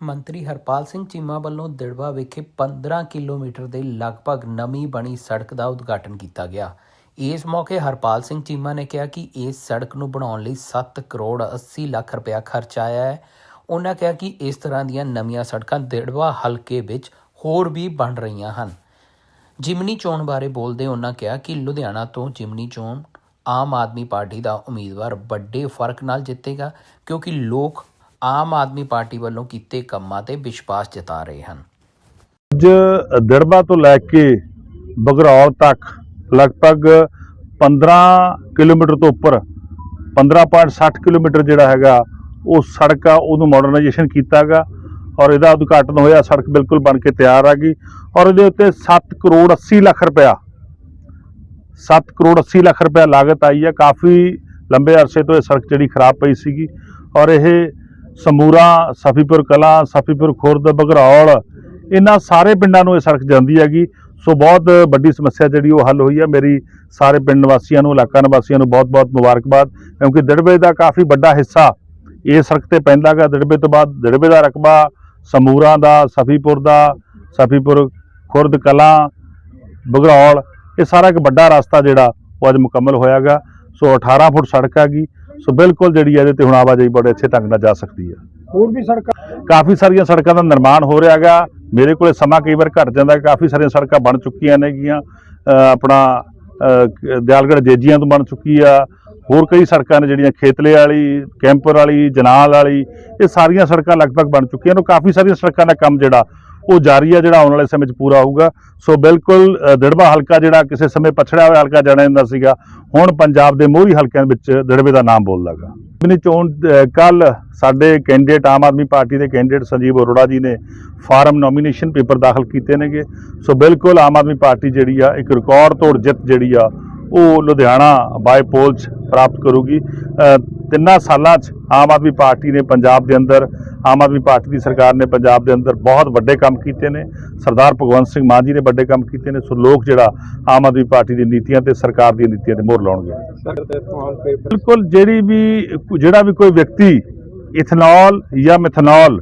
ਮੰਤਰੀ ਹਰਪਾਲ ਸਿੰਘ ਚੀਮਾ ਵੱਲੋਂ ਦਿੜਵਾ ਵਿਖੇ 15 ਕਿਲੋਮੀਟਰ ਦੇ ਲਗਭਗ ਨਵੀਂ ਬਣੀ ਸੜਕ ਦਾ ਉਦਘਾਟਨ ਕੀਤਾ ਗਿਆ। ਇਸ ਮੌਕੇ ਹਰਪਾਲ ਸਿੰਘ ਚੀਮਾ ਨੇ ਕਿਹਾ ਕਿ ਇਸ ਸੜਕ ਨੂੰ ਬਣਾਉਣ ਲਈ 7 ਕਰੋੜ 80 ਲੱਖ ਰੁਪਇਆ ਖਰਚ ਆਇਆ ਹੈ। ਉਹਨਾਂ ਕਿਹਾ ਕਿ ਇਸ ਤਰ੍ਹਾਂ ਦੀਆਂ ਨਵੀਆਂ ਸੜਕਾਂ ਦਿੜਵਾ ਹਲਕੇ ਵਿੱਚ ਹੋਰ ਵੀ ਬਣ ਰਹੀਆਂ ਹਨ। ਜਿਮਨੀ ਚੋਣ ਬਾਰੇ ਬੋਲਦੇ ਉਹਨਾਂ ਕਿਹਾ ਕਿ ਲੁਧਿਆਣਾ ਤੋਂ ਜਿਮਨੀ ਚੋਣ ਆਮ ਆਦਮੀ ਪਾਰਟੀ ਦਾ ਉਮੀਦਵਾਰ ਵੱਡੇ ਫ਼ਰਕ ਨਾਲ ਜਿੱਤੇਗਾ, ਕਿਉਂਕਿ ਲੋਕ ਆਮ ਆਦਮੀ ਪਾਰਟੀ ਵੱਲੋਂ ਕੀਤੇ ਕੰਮਾਂ ਤੇ ਵਿਸ਼ਵਾਸ ਜਤਾ ਰਹੇ ਹਨ। ਅੱਜ ਦਿੜਬਾ ਤੋਂ ਲੈ ਕੇ ਬਗਰੌਲ ਤੱਕ ਲਗਭਗ 15 ਕਿਲੋਮੀਟਰ ਤੋਂ ਉੱਪਰ 15.60 ਕਿਲੋਮੀਟਰ ਜਿਹੜਾ ਹੈਗਾ, ਉਹ ਸੜਕ ਆ, ਉਹਨੂੰ ਮਾਡਰਨਾਈਜੇਸ਼ਨ ਕੀਤਾਗਾ ਔਰ ਇਹਦਾ ਉਦਘਾਟਨ ਹੋਇਆ, ਸੜਕ ਬਿਲਕੁਲ ਬਣ ਕੇ ਤਿਆਰ ਆ ਗਈ ਔਰ ਇਹਦੇ ਉੱਤੇ 7 ਕਰੋੜ 80 ਲੱਖ ਰੁਪਇਆ 7 ਕਰੋੜ 80 ਲੱਖ ਰੁਪਇਆ ਲਾਗਤ ਆਈ ਹੈ ਕਾਫੀ ਲੰਬੇ ਅਰਸੇ ਤੋਂ ਇਹ ਸੜਕ ਜਿਹੜੀ ਖਰਾਬ ਪਈ ਸੀਗੀ ਔਰ ਇਹ ਸਮੂਰਾ, ਸਫੀਪੁਰ ਕਲਾਂ, ਸਫੀਪੁਰ ਖੁਰਦ, ਬਗਰੌਲ, ਇਹਨਾਂ ਸਾਰੇ ਪਿੰਡਾਂ ਨੂੰ ਇਹ ਸੜਕ ਜਾਂਦੀ ਹੈਗੀ। ਸੋ ਬਹੁਤ ਵੱਡੀ ਸਮੱਸਿਆ ਜਿਹੜੀ ਉਹ ਹੱਲ ਹੋਈ ਹੈ। ਮੇਰੀ ਸਾਰੇ ਪਿੰਡ ਨਿਵਾਸੀਆਂ ਨੂੰ, ਇਲਾਕਾ ਨਿਵਾਸੀਆਂ ਨੂੰ ਬਹੁਤ-ਬਹੁਤ ਮੁਬਾਰਕਬਾਦ, ਕਿਉਂਕਿ ਦਿੜਬੇ ਦਾ ਕਾਫੀ ਵੱਡਾ ਹਿੱਸਾ ਇਹ ਸੜਕ ਤੇ ਪੈਂਦਾ ਗਾ ਦਿੜਬੇ ਤੋਂ ਬਾਅਦ ਦਿੜਬੇ ਦਾ ਰਕਬਾ, ਸਮੂਰਾ ਦਾ, ਸਫੀਪੁਰ ਦਾ, ਸਫੀਪੁਰ ਖੁਰਦ ਕਲਾਂ, ਬਗਰੌਲ, ਇਹ ਸਾਰਾ ਇੱਕ ਵੱਡਾ ਰਸਤਾ ਜਿਹੜਾ ਉਹ ਅੱਜ ਮੁਕੰਮਲ ਹੋਇਆਗਾ ਸੋ 18 ਫੁੱਟ ਸੜਕ ਹੈਗੀ। ਸੋ ਬਿਲਕੁਲ ਜਿਹੜੀ ਹੈ ਇਹਦੇ ਤੇ ਹੁਣ ਆਵਾਜਾਈ ਬੜੇ ਅੱਛੇ ਢੰਗ ਨਾਲ ਜਾ ਸਕਦੀ ਹੈ। ਹੋਰ ਵੀ ਸੜਕਾਂ ਕਾਫੀ ਸਾਰੀਆਂ ਸੜਕਾਂ ਦਾ ਨਿਰਮਾਣ ਹੋ ਰਿਹਾ ਹੈਗਾ। ਮੇਰੇ ਕੋਲੇ ਸਮਾਂ ਕਈ ਵਾਰ ਘਟ ਜਾਂਦਾ। ਕਾਫੀ ਸਾਰੀਆਂ ਸੜਕਾਂ ਬਣ ਚੁੱਕੀਆਂ ਨੇਗੀਆਂ। ਆਪਣਾ ਅ, ਦਿਆਲਗੜ੍ਹ ਜੇਜੀਆਂ ਤੋਂ ਬਣ ਚੁੱਕੀ ਆ। ਹੋਰ ਕਈ ਸੜਕਾਂ ਨੇ ਜਿਹੜੀਆਂ ਖੇਤਲੇ ਵਾਲੀ ਕੈਂਪਰ ਵਾਲੀ ਜਨਾਲ ਵਾਲੀ ਇਹ ਸਾਰੀਆਂ ਸੜਕਾਂ ਲਗਭਗ ਬਣ ਚੁੱਕੀਆਂ ਨੇ। ਕਾਫੀ ਸਾਰੀਆਂ ਸੜਕਾਂ ਦਾ ਕੰਮ ਜਿਹੜਾ ਉਹ ਜਾਰੀ ਆ ਜਿਹੜਾ ਆਉਣ ਵਾਲੇ ਸਮੇਂ 'ਚ ਪੂਰਾ ਹੋਊਗਾ। ਸੋ ਬਿਲਕੁਲ ਅ, ਦਿੜਬਾ ਹਲਕਾ ਜਿਹੜਾ ਕਿਸੇ ਸਮੇਂ ਪਛੜਿਆ ਹੋਇਆ ਹਲਕਾ ਜਾਣਿਆ ਜਾਂਦਾ ਸੀਗਾ ਹੁਣ ਪੰਜਾਬ ਦੇ ਮੋਹਰੀ ਹਲਕਿਆਂ ਵਿੱਚ ਦਿੜਬੇ ਦਾ ਨਾਮ ਬੋਲਦਾਗਾ ਜਿਮਨੀ ਚੋਣ ਕੱਲ ਸਾਡੇ ਕੈਂਡੀਡੇਟ ਆਮ ਆਦਮੀ ਪਾਰਟੀ ਦੇ ਕੈਂਡੀਡੇਟ ਸੰਜੀਵ ਅਰੋੜਾ ਜੀ ਨੇ ਫਾਰਮ ਨੋਮੀਨੇਸ਼ਨ ਪੇਪਰ ਦਾਖਲ ਕੀਤੇ ਨੇਗੇ। ਸੋ ਬਿਲਕੁਲ ਆਮ ਆਦਮੀ ਪਾਰਟੀ ਜਿਹੜੀ ਆ ਇੱਕ ਰਿਕਾਰਡ ਤੋੜ ਜਿੱਤ ਜਿਹੜੀ ਆ ਉਹ ਲੁਧਿਆਣਾ ਬਾਈ ਪੋਲ 'ਚ ਪ੍ਰਾਪਤ ਕਰੂਗੀ। ਤਿੰਨਾਂ ਸਾਲਾਂ 'ਚ ਆਮ ਆਦਮੀ ਪਾਰਟੀ ਨੇ ਪੰਜਾਬ ਦੇ ਅੰਦਰ, ਆਮ ਆਦਮੀ ਪਾਰਟੀ ਦੀ ਸਰਕਾਰ ਨੇ ਪੰਜਾਬ ਦੇ ਅੰਦਰ ਬਹੁਤ ਵੱਡੇ ਕੰਮ ਕੀਤੇ ਨੇ। ਸਰਦਾਰ ਭਗਵੰਤ ਸਿੰਘ ਮਾਨ ਜੀ ਨੇ ਵੱਡੇ ਕੰਮ ਕੀਤੇ ਨੇ, ਸੋ ਲੋਕ ਜਿਹੜਾ ਆਮ ਆਦਮੀ ਪਾਰਟੀ ਦੀ ਨੀਤੀਆਂ ਤੇ ਸਰਕਾਰ ਦੀਆਂ ਨੀਤੀਆਂ ਤੇ ਮੋਹਰ ਲਾਉਣਗੇ। ਬਿਲਕੁਲ ਜਿਹੜੀ ਵੀ ਜਿਹੜਾ ਵੀ ਕੋਈ ਵਿਅਕਤੀ ਇਥਨੋਲ ਜਾਂ ਮਿਥਨੋਲ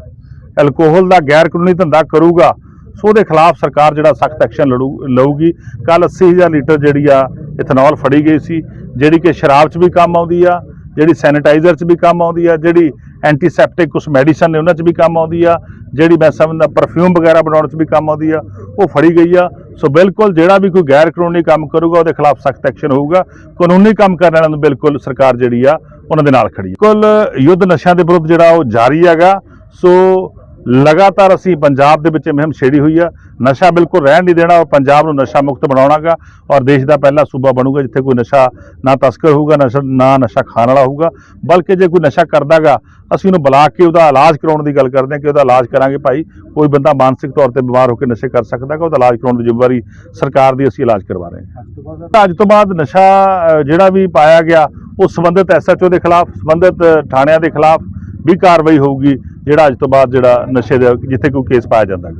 ਐਲਕੋਹਲ ਦਾ ਗੈਰ ਕਾਨੂੰਨੀ ਧੰਦਾ ਕਰੂਗਾ ਸੋ ਉਹਦੇ ਖਿਲਾਫ ਸਰਕਾਰ ਜਿਹੜਾ ਸਖਤ ਐਕਸ਼ਨ ਲੜੂ, ਲਊਗੀ। ਕੱਲ 80000 ਲੀਟਰ ਜਿਹੜੀ ਆ, ਇਥਨੋਲ ਫੜੀ ਗਈ ਸੀ, ਜਿਹੜੀ ਕਿ ਸ਼ਰਾਬ 'ਚ ਵੀ ਕੰਮ ਆਉਂਦੀ ਆ, ਜਿਹੜੀ ਸੈਨੀਟਾਈਜ਼ਰ 'ਚ ਵੀ ਕੰਮ ਆਉਂਦੀ ਆ, ਜਿਹੜੀ ਐਂਟੀਸੈਪਟਿਕ ਕੁਝ ਮੈਡੀਸਨ ਨੇ ਉਹਨਾਂ 'ਚ ਵੀ ਕੰਮ ਆਉਂਦੀ ਆ, ਜਿਹੜੀ ਮੈਂ ਸਮਝਦਾ ਪਰਫਿਊਮ ਵਗੈਰਾ ਬਣਾਉਣ 'ਚ ਵੀ ਕੰਮ ਆਉਂਦੀ ਆ, ਉਹ ਫੜੀ ਗਈ ਆ। ਸੋ ਬਿਲਕੁਲ ਜਿਹੜਾ ਵੀ ਕੋਈ ਗੈਰ ਕਾਨੂੰਨੀ ਕੰਮ ਕਰੂਗਾ, ਉਹਦੇ ਖਿਲਾਫ ਸਖਤ ਐਕਸ਼ਨ ਹੋਊਗਾ। ਕਾਨੂੰਨੀ ਕੰਮ ਕਰਨ ਵਾਲਿਆਂ ਨੂੰ ਬਿਲਕੁਲ ਸਰਕਾਰ ਜਿਹੜੀ ਆ, ਉਹਨਾਂ ਦੇ ਨਾਲ ਖੜੀ ਹੈ ਕੁੱਲ ਯੁੱਧ ਨਸ਼ਿਆਂ ਦੇ ਵਿਰੁੱਧ ਜਿਹੜਾ ਉਹ ਜਾਰੀ ਹੈਗਾ। ਸੋ ਲਗਾਤਾਰ ਅਸੀਂ ਪੰਜਾਬ ਦੇ ਵਿੱਚ ਇਹ ਮੁਹਿੰਮ ਛੇੜੀ ਹੋਈ ਆ। ਨਸ਼ਾ ਬਿਲਕੁਲ ਰਹਿਣ ਨਹੀਂ ਦੇਣਾ ਔਰ ਪੰਜਾਬ ਨੂੰ ਨਸ਼ਾ ਮੁਕਤ ਬਣਾਉਣਾਗਾ ਔਰ ਦੇਸ਼ ਦਾ ਪਹਿਲਾ ਸੂਬਾ ਬਣੂਗਾ ਜਿੱਥੇ ਕੋਈ ਨਸ਼ਾ ਨਾ ਤਸਕਰ ਹੋਊਗਾ, ਨਸ਼ਾ ਨਾ ਨਸ਼ਾ ਖਾਣ ਵਾਲਾ ਹੋਊਗਾ। ਬਲਕਿ ਜੇ ਕੋਈ ਨਸ਼ਾ ਕਰਦਾਗਾ, ਅਸੀਂ ਉਹਨੂੰ ਬੁਲਾ ਕੇ ਉਹਦਾ ਇਲਾਜ ਕਰਾਉਣ ਦੀ ਗੱਲ ਕਰਦੇ ਹਾਂ ਕਿ ਉਹਦਾ ਇਲਾਜ ਕਰਾਂਗੇ ਭਾਈ। ਕੋਈ ਬੰਦਾ ਮਾਨਸਿਕ ਤੌਰ ਤੇ ਬਿਮਾਰ ਹੋ ਕੇ ਨਸ਼ੇ ਕਰ ਸਕਦਾ ਹੈ ਉਹਦਾ ਇਲਾਜ ਕਰਾਉਣ ਦੀ ਜ਼ਿੰਮੇਵਾਰੀ ਸਰਕਾਰ ਦੀ ਅਸੀਂ ਇਲਾਜ ਕਰਵਾ ਰਹੇ ਹਾਂ। ਅੱਜ ਤੋਂ ਬਾਅਦ ਅੱਜ ਤੋਂ ਬਾਅਦ ਨਸ਼ਾ ਜਿਹੜਾ ਵੀ ਪਾਇਆ ਗਿਆ, ਉਹ ਸੰਬੰਧਿਤ ਐਸਐਚਓ ਦੇ ਖਿਲਾਫ, ਸੰਬੰਧਿਤ ਥਾਣਿਆਂ ਦੇ ਖਿਲਾਫ ਵੀ ਕਾਰਵਾਈ ਹੋਊਗੀ ਜਿਹੜਾ ਅੱਜ ਤੋਂ ਬਾਅਦ ਜਿਹੜਾ ਨਸ਼ੇ ਦਾ ਜਿੱਥੇ ਕੋਈ ਕੇਸ ਪਾਇਆ ਜਾਂਦਾ ਹੈ